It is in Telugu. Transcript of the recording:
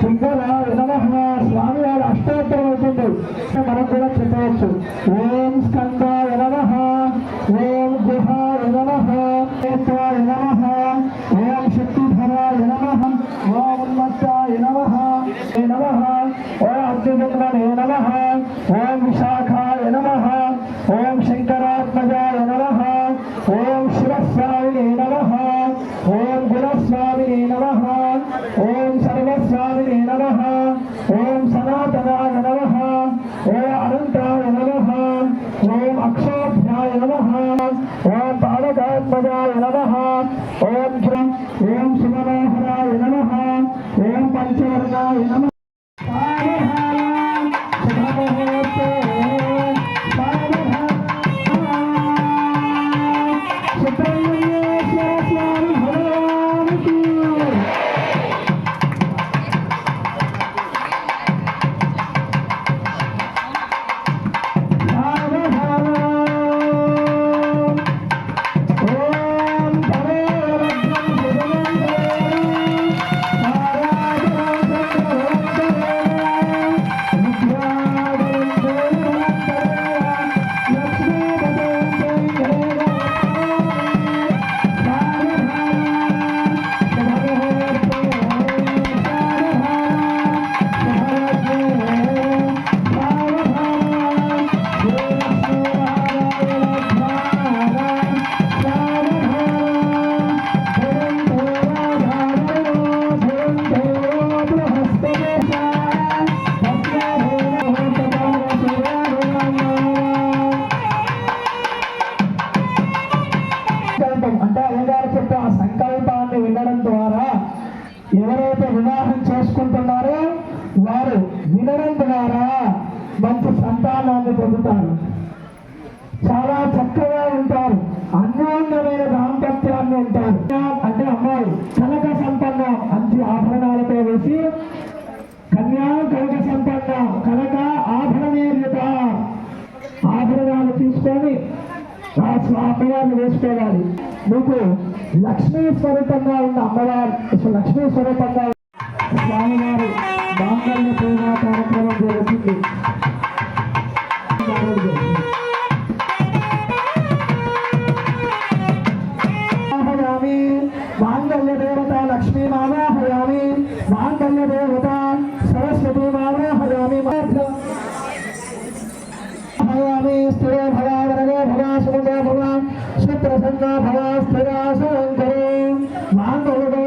పింగళాయ నమః స్వామి వారి అష్టోత్తరం అవుతుంది. మనం కూడా చెప్పవచ్చు. ఓం స్కంద నమః ఓం గుహ నమః నేత్రాయ ఓం శక్తిధర నమః ఓం ఉన్మత్తాయ నమః ఏ ఓం అగ్నిజన్మనే నమః ఓం విశాఖాయ నమః ఓం సంతానాన్ని పొందుతారు. చాలా చక్కగా ఉంటారు. అన్యోన్యమైన దాంపత్యాన్ని ఉంటారు. అంటే అమ్మాయి కనక సంపన్న మంచి ఆభరణాలతో వేసి కన్యా కనక సంపన్న కనక ఆభరణీయత ఆభరణాలు తీసుకొని ఆ స్వ- వేసుకోవాలి. మీకు లక్ష్మీ స్వరూపంగా ఉన్న అమ్మవారు అసలు లక్ష్మీ స్వరూపంగా ఉన్న స్వామివారి మాంగళ్య సేవా కార్యక్రమం జరుగుతుంది. స్థిరో భవ వరదో భవ సుమదో భవ సుప్రసన్నా భవ స్థిరా సువంకరో మాంగళ్యగౌర